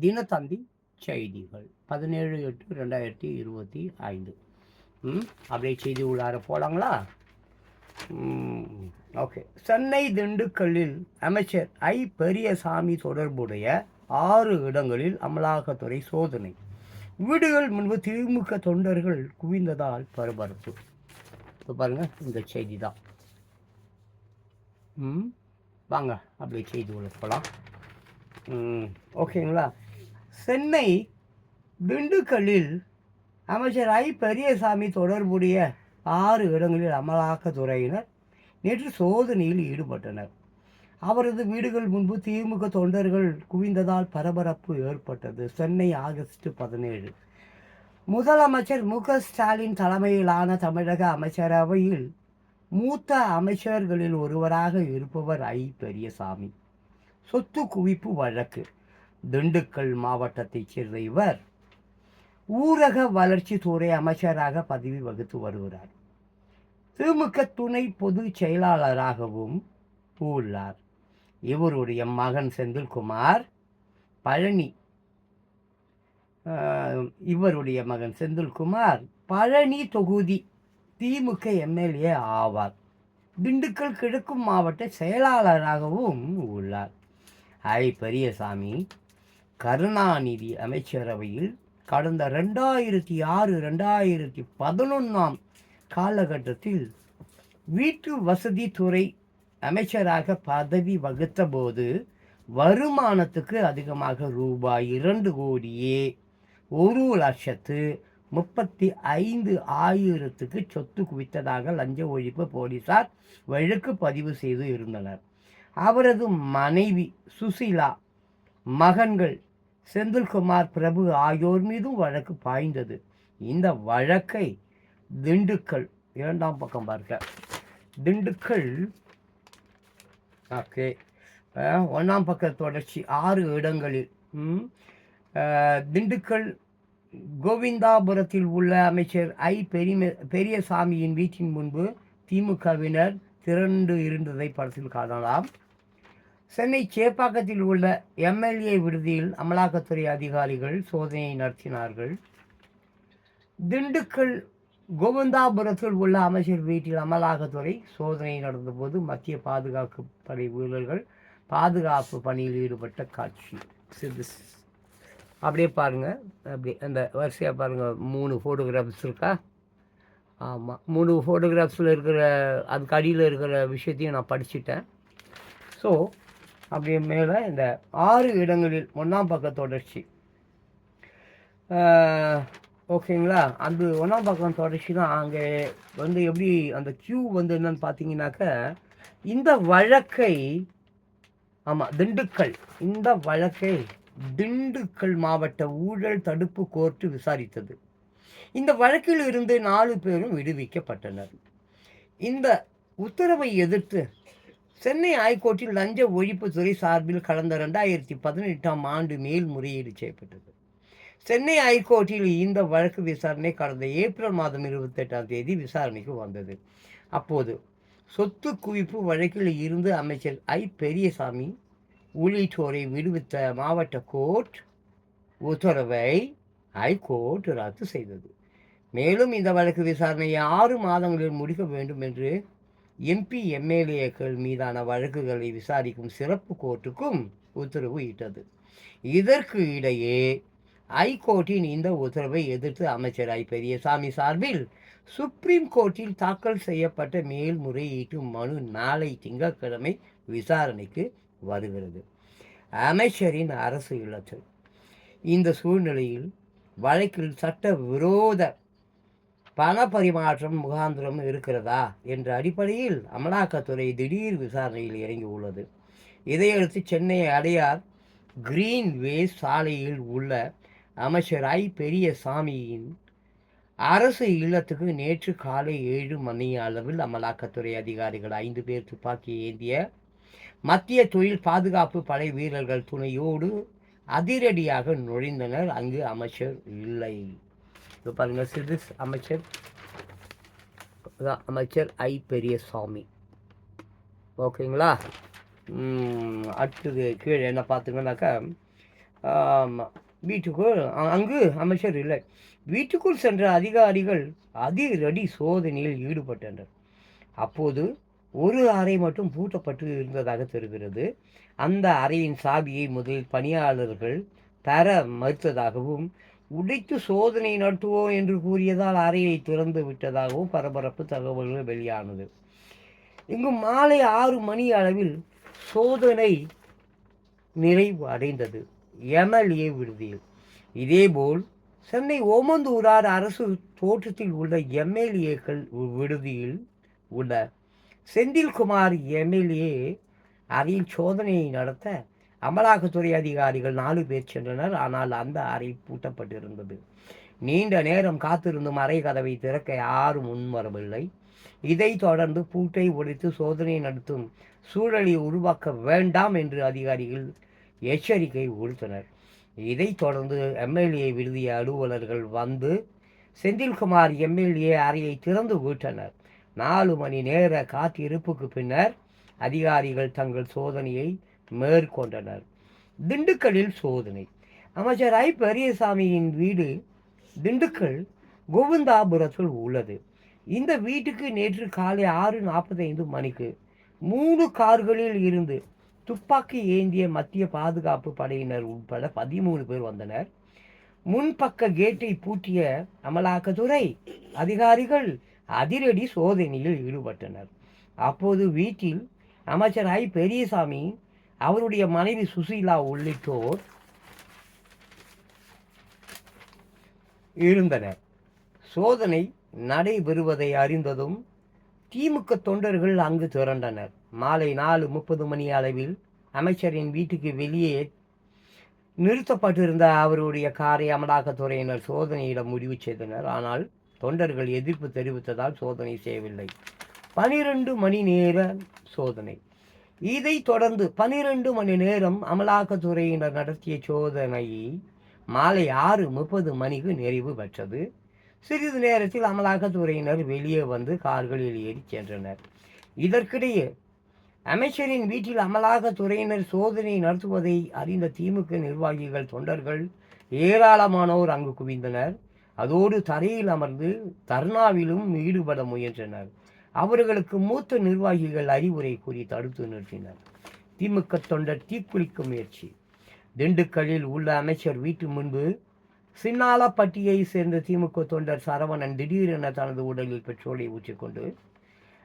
தினத்தந்தி செய்திகள். பதினேழு எட்டு ரெண்டாயிரத்தி இருபத்தி ஐந்து. ம் அப்படியே செய்தி உள்ளார போலாங்களா? ஓகே. சென்னை திண்டுக்கல்லில் அமைச்சர் ஐ. பெரியசாமி தொடர்புடைய ஆறு இடங்களில் அமலாக்கத்துறை சோதனை. வீடுகள் முன்பு திமுக தொண்டர்கள் குவிந்ததால் பரபரப்பு. இப்போ பாருங்கள் இந்த செய்தி தான். ம் வாங்க அப்படியே செய்தி உள்ள போகலாம் ஓகேங்களா? சென்னை திண்டுக்கல்லில் அமைச்சர் ஐ பெரியசாமி தொடர்புடைய ஆறு இடங்களில் அமலாக்கத்துறையினர் நேற்று சோதனையில் ஈடுபட்டனர். அவரது வீடுகள் முன்பு திமுக தொண்டர்கள் குவிந்ததால் பரபரப்பு ஏற்பட்டது. சென்னை ஆகஸ்ட் பதினேழு. முதலமைச்சர் மு ஸ்டாலின் தலைமையிலான தமிழக அமைச்சரவையில் மூத்த அமைச்சர்களில் ஒருவராக இருப்பவர் ஐ. பெரியசாமி. சொத்து குவிப்பு வழக்கு. திண்டுக்கல் மாவட்டத்தைச் சேர்ந்த இவர் ஊரக வளர்ச்சித்துறை அமைச்சராக பதவி வகுத்து வருகிறார். திமுக துணை பொதுச் செயலாளராகவும் உள்ளார். இவருடைய மகன் செந்தில்குமார் பழனி. இவருடைய மகன் செந்தில்குமார் பழனி தொகுதி திமுக எம்எல்ஏ ஆவார். திண்டுக்கல் கிழக்கு மாவட்ட செயலாளராகவும் உள்ளார். ஐ பெரியசாமி கருணாநிதி அமைச்சரவையில் கடந்த ரெண்டாயிரத்தி ஆறு ரெண்டாயிரத்தி பதினொன்றாம் காலகட்டத்தில் வீட்டு வசதித்துறை அமைச்சராக பதவி வகுத்தபோது வருமானத்துக்கு அதிகமாக ரூபாய் இரண்டு கோடியே ஒரு லட்சத்து முப்பத்தி ஐந்து ஆயிரத்துக்கு சொத்து குவித்ததாக லஞ்ச ஒழிப்பு போலீசார் வழக்கு பதிவு செய்து இருந்தனர். அவரது மனைவி சுசீலா மகன்கள் செந்தில்குமார் பிரபு ஆகியோர் மீதும் வழக்கு பாய்ந்தது. இந்த வழக்கை திண்டுக்கல் இரண்டாம் பக்கம் பார்க்க திண்டுக்கல் ஓகே. ஒன்றாம் பக்க தொடர்ச்சி ஆறு இடங்களில். ம், திண்டுக்கல் கோவிந்தாபுரத்தில் உள்ள அமைச்சர் ஐ. பெரிய பெரியசாமியின் வீட்டின் முன்பு திமுகவினர் திரண்டு இருந்ததை படத்தில் காணலாம். சென்னை சேப்பாக்கத்தில் உள்ள எம்எல்ஏ விடுதியில் அமலாக்கத்துறை அதிகாரிகள் சோதனையை நடத்தினார்கள். திண்டுக்கல் கோவிந்தாபுரத்தில் உள்ள அமைச்சர் வீட்டில் அமலாக்கத்துறை சோதனை நடந்தபோது மத்திய பாதுகாப்பு படை வீரர்கள் பாதுகாப்பு பணியில் ஈடுபட்ட காட்சி. சிது அப்படியே பாருங்கள் அப்படியே அந்த வரிசையாக பாருங்கள் மூணு ஃபோட்டோகிராஃப்ஸ் இருக்கா? ஆமாம் மூணு ஃபோட்டோகிராஃப்ஸில் இருக்கிற அதுக்கு அடியில் இருக்கிற விஷயத்தையும் நான் படிச்சிட்டேன். ஸோ அப்படி மேலே இந்த ஆறு இடங்களில் ஒன்றாம் பக்க தொடர்ச்சி. ஓகேங்களா? அந்த ஒன்றாம் பக்கம் தொடர்ச்சி தான் அங்கே வந்து எப்படி அந்த கியூ வந்து என்னன்னு பார்த்தீங்கன்னாக்க இந்த வழக்கை ஆமாம் திண்டுக்கல். இந்த வழக்கை திண்டுக்கல் மாவட்ட ஊழல் தடுப்பு கோர்ட்டு விசாரித்தது. இந்த வழக்கில் இருந்து நாலு பேரும் விடுவிக்கப்பட்டனர். இந்த உத்தரவை எதிர்த்து சென்னை ஹைகோர்ட்டில் லஞ்ச ஒழிப்புத்துறை சார்பில் கடந்த ரெண்டாயிரத்தி பதினெட்டாம் ஆண்டு மேல்முறையீடு செய்யப்பட்டது. சென்னை ஹைகோர்ட்டில் இந்த வழக்கு விசாரணை கடந்த ஏப்ரல் மாதம் இருபத்தெட்டாம் தேதி விசாரணைக்கு வந்தது. அப்போது சொத்து குவிப்பு வழக்கில் இருந்து அமைச்சர் ஐ. பெரியசாமி உள்ளிட்டோரை விடுவித்த மாவட்ட கோர்ட் உத்தரவை ஹைகோர்ட் ரத்து செய்தது. மேலும் இந்த வழக்கு விசாரணையை ஆறு மாதங்களில் முடிக்க வேண்டும் என்று எம்பி எம்எல்ஏக்கள் மீதான வழக்குகளை விசாரிக்கும் சிறப்பு கோர்ட்டுக்கும் உத்தரவு இட்டது. இதற்கு இடையே ஐகோர்ட்டின் இந்த உத்தரவை எதிர்த்து அமைச்சர் ஐ. பெரியசாமி சார்பில் சுப்ரீம் கோர்ட்டில் தாக்கல் செய்யப்பட்ட மேல்முறையீட்டு மனு நாளை திங்கட்கிழமை விசாரணைக்கு வருகிறது. அமைச்சரின் அரசு இல்லத்தில் இந்த சூழ்நிலையில் வழக்கில் சட்ட விரோத பண பரிமாற்றம் முகாந்திரம் இருக்கிறதா என்ற அடிப்படையில் அமலாக்கத்துறை திடீர் விசாரணையில் இறங்கியுள்ளது இதையடுத்து சென்னை அடையார் கிரீன்வே சாலையில் உள்ள அமைச்சர் ஐ பெரியசாமியின் அரசு இல்லத்துக்கு நேற்று காலை ஏழு மணி அளவில் அமலாக்கத்துறை அதிகாரிகள் ஐந்து பேர் துப்பாக்கி ஏந்திய மத்திய தொழில் பாதுகாப்பு படை வீரர்கள் துணையோடு அதிரடியாக நுழைந்தனர். அங்கு அமைச்சர் இல்லை. இப்போ பாருங்கள் சிறு அமைச்சர் அமைச்சர் ஐ பெரியசாமி ஓகேங்களா அடுத்தது கீழே என்ன பார்த்தீங்கன்னாக்கா வீட்டுக்குள் அங்கு அமைச்சர் இல்லை வீட்டுக்குள் சென்ற அதிகாரிகள் அதிரடி சோதனையில் ஈடுபட்டனர் அப்போது ஒரு அறை மட்டும் பூட்டப்பட்டு இருந்ததாக தெரிகிறது அந்த அறையின் சாவியை முதலில் பணியாளர்கள் தர மறுத்ததாகவும் உடைத்து சோதனை நடத்துவோம் என்று கூறியதால் அறையை திறந்து விட்டதாகவும் பரபரப்பு தகவல்கள் வெளியானது. இங்கு மாலை ஆறு மணி அளவில் சோதனை நிறைவு அடைந்தது. எம்எல்ஏ விடுதியில் இதேபோல் சென்னை ஓமந்தூரார் அரசு தோட்டத்தில் உள்ள எம்எல்ஏக்கள் விடுதியில் உள்ள செந்தில்குமார் எம்எல்ஏ அறையில் சோதனையை நடத்த அமலாக்கத்துறை அதிகாரிகள் நாலு பேர் சென்றனர். ஆனால் அந்த அறை பூட்டப்பட்டிருந்தது. நீண்ட நேரம் காத்திருந்தும் அறை கதவை திறக்க யாரும் முன்வரவில்லை இதைத் தொடர்ந்து பூட்டை உடைத்து சோதனை நடத்தும் சூழலை உருவாக்க வேண்டாம் என்று அதிகாரிகள் எச்சரிக்கை விடுத்தனர். இதைத் தொடர்ந்து எம்எல்ஏ விடுதிய அலுவலர்கள் வந்து செந்தில்குமார் எம்எல்ஏ அறையை திறந்து விட்டனர். நாலு மணி நேர காத்திருப்புக்கு பின்னர் அதிகாரிகள் தங்கள் சோதனையை மேற்கொண்டனர். திண்டுக்கல்லில் சோதனை. அமைச்சர் ஐ. பெரியசாமியின் வீடு திண்டுக்கல் கோவிந்தாபுரத்தில் உள்ளது. இந்த வீட்டுக்கு நேற்று காலை ஆறு நாற்பத்தைந்து மணிக்கு மூணு கார்களில் இருந்து துப்பாக்கி ஏந்திய மத்திய பாதுகாப்பு படையினர் உட்பட பதிமூணு பேர் வந்தனர். முன்பக்க கேட்டை பூட்டிய அமலாக்கத்துறை அதிகாரிகள் அதிரடி சோதனையில் ஈடுபட்டனர். அப்போது வீட்டில் அமைச்சர் ஐ. பெரியசாமி அவருடைய மனைவி சுசீலா உள்ளிட்டோர் இருந்தனர் சோதனை நடைபெறுவதை அறிந்ததும் திமுக தொண்டர்கள் அங்கு திரண்டனர். மாலை நாலு முப்பது மணி அளவில் அமைச்சரின் வீட்டுக்கு வெளியே நிறுத்தப்பட்டிருந்த அவருடைய காரை அமலாக்கத்துறையினர் சோதனையிட முடிவு செய்தனர். ஆனால் தொண்டர்கள் எதிர்ப்பு தெரிவித்ததால் சோதனை செய்யவில்லை. பனிரெண்டு மணி நேர சோதனை. இதைத் தொடர்ந்து பனிரெண்டு மணி நேரம் அமலாக்கத்துறையினர் நடத்திய சோதனை மாலை ஆறு முப்பது மணிக்கு நிறைவு பெற்றது. சிறிது நேரத்தில் அமலாக்கத்துறையினர் வெளியே வந்து கார்களில் ஏறி சென்றனர். இதற்கிடையே அமைச்சரின் வீட்டில் அமலாக்கத்துறையினர் சோதனை நடத்துவதை அறிந்த திமுக நிர்வாகிகள் தொண்டர்கள் ஏராளமானோர் அங்கு குவிந்தனர். அதோடு தரையில் அமர்ந்து தர்ணாவிலும் ஈடுபட முயன்றனர். அவர்களுக்கு மூத்த நிர்வாகிகள் அறிவுரை கூறி தடுத்து நிறுத்தினர். திமுக தொண்டர் தீக்குளிக்கும் முயற்சி. திண்டுக்கல்லில் உள்ள அமைச்சர் வீட்டு முன்பு சின்னாலப்பட்டியை சேர்ந்த திமுக தொண்டர் சரவணன் திடீரென தனது உடலில் பெட்ரோலை ஊற்றிக்கொண்டு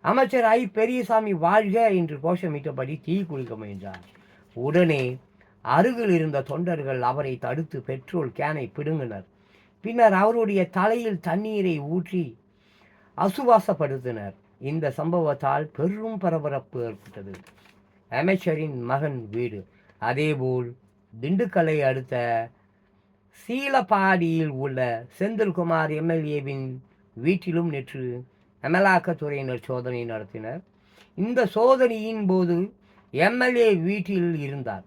அமைச்சர் ஐ. பெரியசாமி வாழ்க என்று கோஷமிட்டபடி தீ குளிக்க முயன்றார். உடனே அருகில் இருந்த தொண்டர்கள் அவரை தடுத்து பெட்ரோல் கேனை பிடுங்கினர். பின்னர் அவருடைய தலையில் தண்ணீரை ஊற்றி அசுவாசப்படுத்தினர். இந்த சம்பவத்தால் பெரும் பரபரப்பு ஏற்பட்டது. அமைச்சரின் மகன் வீடு. அதேபோல் திண்டுக்கலை அடுத்த சீலப்பாடியில் உள்ள செந்தில்குமார் எம்எல்ஏவின் வீட்டிலும் நேற்று அமலாக்கத்துறையினர் சோதனை நடத்தினர். இந்த சோதனையின் போது எம்எல்ஏ வீட்டில் இருந்தார்.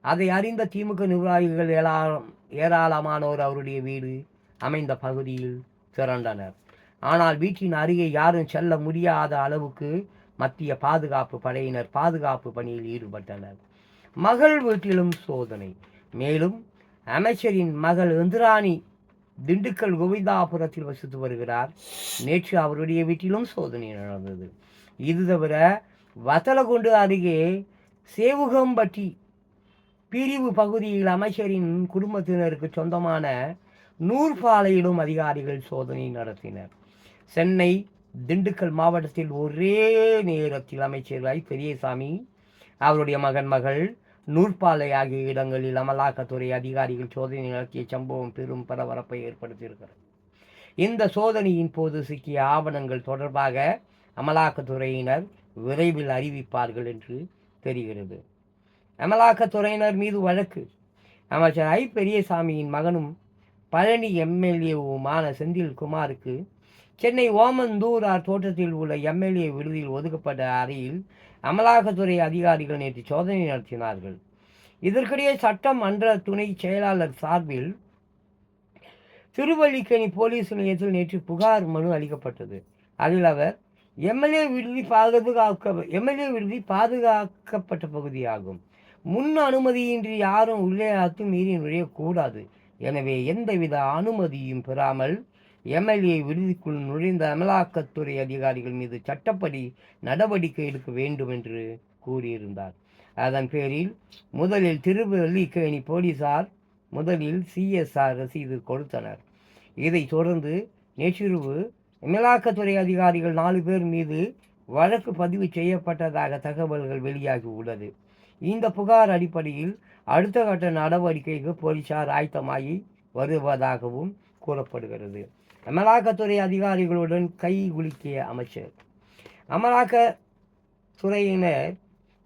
அதை அறிந்த திமுக நிர்வாகிகள் ஏராளம் ஏராளமானோர் அவருடைய வீடு அமைந்த பகுதியில் திரண்டனர். ஆனால் வீட்டின் அருகே யாரும் செல்ல முடியாத அளவுக்கு மத்திய பாதுகாப்பு படையினர் பாதுகாப்பு பணியில் ஈடுபட்டனர். மகள் வீட்டிலும் சோதனை. மேலும் அமைச்சரின் மகள் இந்திராணி திண்டுக்கல் கோவிந்தாபுரத்தில் வசித்து வருகிறார். நேற்று அவருடைய வீட்டிலும் சோதனை நடந்தது. இது தவிர வத்தலகுண்டு அருகே சேவுகம்பட்டி பிரிவு பகுதியில் அமைச்சரின் குடும்பத்தினருக்கு சொந்தமான நூற்பாலையிலும் அதிகாரிகள் சோதனை நடத்தினர். சென்னை திண்டுக்கல் மாவட்டத்தில் ஒரே நேரத்தில் அமைச்சர்களாய் பெரியசாமி அவருடைய மகன் மகள் நூற்பாலை ஆகிய இடங்களில் அமலாக்கத்துறை அதிகாரிகள் சோதனை நடத்திய சம்பவம் பெரும் பரபரப்பை ஏற்படுத்தியிருக்கிறது. இந்த சோதனையின் போது சிக்கிய ஆவணங்கள் தொடர்பாக அமலாக்கத்துறையினர் விரைவில் அறிவிப்பார்கள் என்று தெரிகிறது. அமலாக்கத்துறையினர் மீது வழக்கு. அமைச்சர் ஐ. பெரியசாமியின் மகனும் பழனி எம்எல்ஏவுமான செந்தில்குமாருக்கு சென்னை ஓமந்தூரார் தோட்டத்தில் உள்ள எம்எல்ஏ விடுதியில் ஒதுக்கப்பட்ட அறையில் அமலாக்கத்துறை அதிகாரிகள் நேற்று சோதனை நடத்தினார்கள். இதற்கிடையே சட்டம் துணை செயலாளர் சார்பில் திருவல்லிக்கேணி போலீஸ் நிலையத்தில் நேற்று புகார் மனு அளிக்கப்பட்டது. அதில் அவர் எம்எல்ஏ விடுதி பாதுகாக்க எம்எல்ஏ விடுதி பாதுகாக்கப்பட்ட பகுதியாகும். முன் அனுமதியின்றி யாரும் உள்ளே அத்துமீறி நுழையக்கூடாது. எனவே எந்தவித அனுமதியும் பெறாமல் எம்எல்ஏ விடுதிக்குள் நுழைந்த அமலாக்கத்துறை அதிகாரிகள் மீது சட்டப்படி நடவடிக்கை எடுக்க வேண்டும் என்று கூறியிருந்தார். அதன் பேரில் முதலில் திருவல்லிக்கேணி போலீசார் முதலில் சிஎஸ்ஆர் ரசீது கொடுத்தனர். இதைத் தொடர்ந்து நேற்றிரவு அமலாக்கத்துறை அதிகாரிகள் நாலு பேர் மீது வழக்கு பதிவு செய்யப்பட்டதாக தகவல்கள் வெளியாகி உள்ளது. இந்த புகார் அடிப்படையில் அடுத்த கட்ட நடவடிக்கைக்கு போலீசார் ஆயத்தமாகி வருவதாகவும் கூறப்படுகிறது. அமலாக்கத்துறை அதிகாரிகளுடன் கை குலுக்கிய அமைச்சர். அமலாக்கத்துறையினர்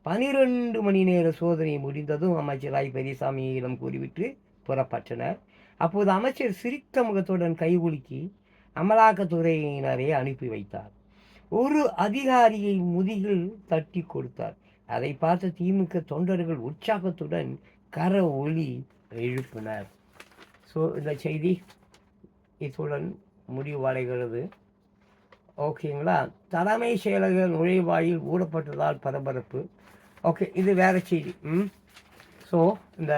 பனிரெண்டு மணி நேர சோதனை முடிந்ததும் அமைச்சர் ஐ பெரியசாமியிடம் கூறிவிட்டு புறப்பட்டனர். அப்போது அமைச்சர் சிரித்த முகத்துடன் கைகுலுக்கி அமலாக்கத்துறையினரை அனுப்பி வைத்தார். ஒரு அதிகாரியை முதுகில் தட்டி கொடுத்தார். அதை பார்த்த திமுக தொண்டர்கள் உற்சாகத்துடன் கர ஒளி எழுப்பினர். ஸோ இந்த செய்தி இத்துடன் முடிவடைகிறது. ஓகேங்களா? தலைமை செயலக நுழைவாயில் மூடப்பட்டதால் பரபரப்பு. ஓகே இது வேறு செய்தி. ம்? ஸோ இந்த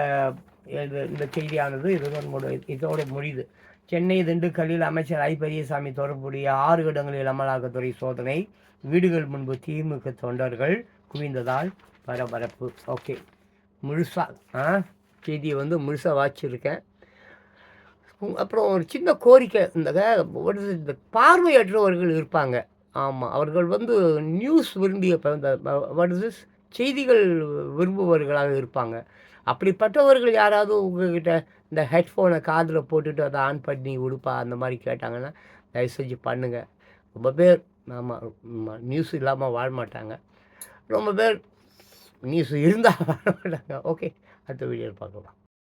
இது- இந்த செய்தியானது இதுதான் முடி இதோட முடிது சென்னை திண்டுக்கல்லில் அமைச்சர் ஐ பெரியசாமி தொடர்புடைய ஆறு இடங்களில் அமலாக்கத்துறை சோதனை வீடுகள் முன்பு திமுக தொண்டர்கள் குவிந்ததால் பரபரப்பு. ஓகே முழுசா ஆ? செய்தியை வந்து முழுசாக வாச்சிருக்கேன் அப்புறம் ஒரு சின்ன கோரிக்கை இந்த இந்த பார்வையற்றவர்கள் இருப்பாங்க. ஆமாம் அவர்கள் வந்து நியூஸ் விரும்பிய ப- செய்திகள் விரும்புபவர்களாக இருப்பாங்க. அப்படிப்பட்டவர்கள் யாராவது உங்ககிட்ட இந்த ஹெட்ஃபோனை காதில் போட்டுட்டு அதை ஆன் பண்ணி உடுப்பா அந்த மாதிரி கேட்டாங்கன்னா தயவு செஞ்சு பண்ணுங்கள் ரொம்ப பேர் ஆமாம் நியூஸ் இல்லாமல் வாழ மாட்டாங்க. ரொம்ப பேர் நியூஸ் இருந்தால் வாழ மாட்டாங்க. ஓகே அடுத்த வீடியோவில் பார்க்கலாம்.